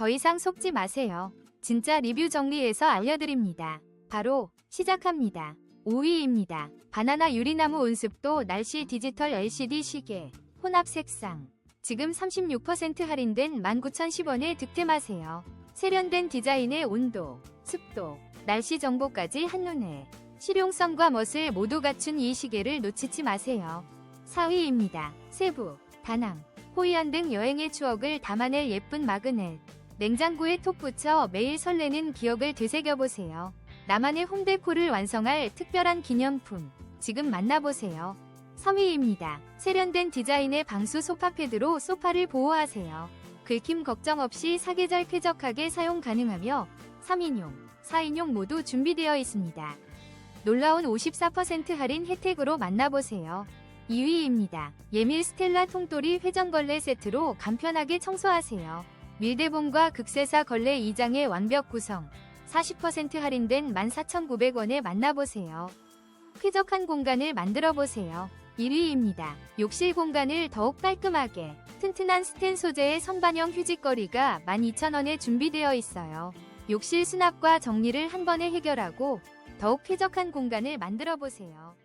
더 이상 속지 마세요. 진짜 리뷰 정리해서 알려드립니다. 바로 시작합니다. 5위입니다. 바나나 유리나무 온습도 날씨 디지털 LCD 시계 혼합 색상 지금 36% 할인된 19,010원에 득템하세요. 세련된 디자인의 온도, 습도, 날씨 정보까지 한눈에 실용성과 멋을 모두 갖춘 이 시계를 놓치지 마세요. 4위입니다. 세부, 다낭, 호이안 등 여행의 추억을 담아낼 예쁜 마그넷. 냉장고에 톡 붙여 매일 설레는 기억을 되새겨보세요. 나만의 홈데코를 완성할 특별한 기념품. 지금 만나보세요. 3위입니다. 세련된 디자인의 방수 소파 패드로 소파를 보호하세요. 긁힘 걱정 없이 사계절 쾌적하게 사용 가능하며 3인용, 4인용 모두 준비되어 있습니다. 놀라운 54% 할인 혜택으로 만나보세요. 2위입니다. 예밀 스텔라 통돌이 회전걸레 세트로 간편하게 청소하세요. 밀대봉과 극세사 걸레 2장의 완벽 구성. 40% 할인된 14,900원에 만나보세요. 쾌적한 공간을 만들어 보세요. 1위입니다. 욕실 공간을 더욱 깔끔하게 튼튼한 스텐 소재의 선반형 휴지거리가 12,000원에 준비되어 있어요. 욕실 수납과 정리를 한 번에 해결하고 더욱 쾌적한 공간을 만들어 보세요.